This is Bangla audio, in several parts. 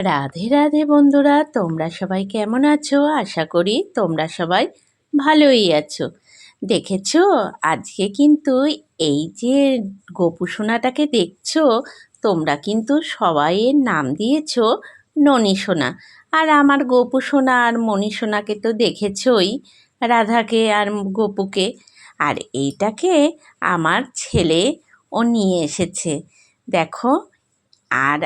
রাধে রাধে বন্ধুরা, তোমরা সবাই কেমন আছো? আশা করি তোমরা সবাই ভালোই আছো। দেখেছ? আজকে কিন্তু এই যে গোপু সোনাটাকে দেখছ, তোমরা কিন্তু সবাই এর নাম দিয়েছ ননী সোনা। আর আমার গোপু সোনা আর মণি সোনাকে তো দেখেছই, রাধাকে আর গোপুকে। আর এইটাকে আমার ছেলে ও নিয়ে এসেছে। দেখো আর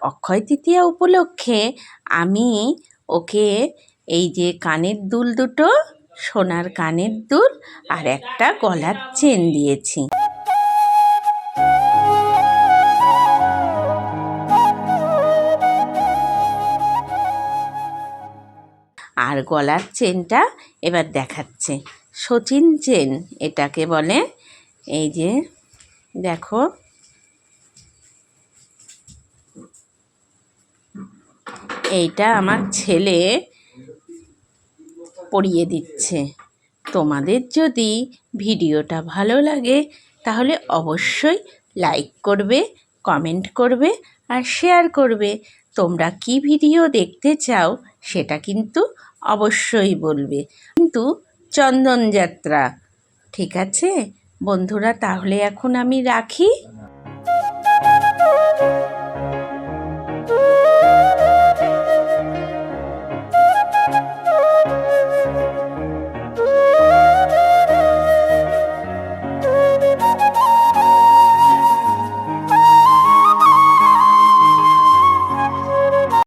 অক্ষয় তৃতীয়া উপলক্ষে আমি ওকে এই যে কানের দুল দুটো, সোনার কানের দুল আর একটা গলার চেন দিয়েছি। আর গলার চেনটা এবার দেখাচ্ছে। সচিন চেন এটাকে বলে। এই যে দেখো। এইটা আমার ছেলে পরিয়ে দিচ্ছে। তোমাদের যদি ভিডিওটা ভালো লাগে, তাহলে অবশ্যই লাইক করবে, কমেন্ট করবে আর শেয়ার করবে। তোমরা কি ভিডিও দেখতে চাও, সেটা কিন্তু অবশ্যই বলবে। কিন্তু চন্দনযাত্রা ঠিক আছে? বন্ধুরা, তাহলে এখন আমি রাখি।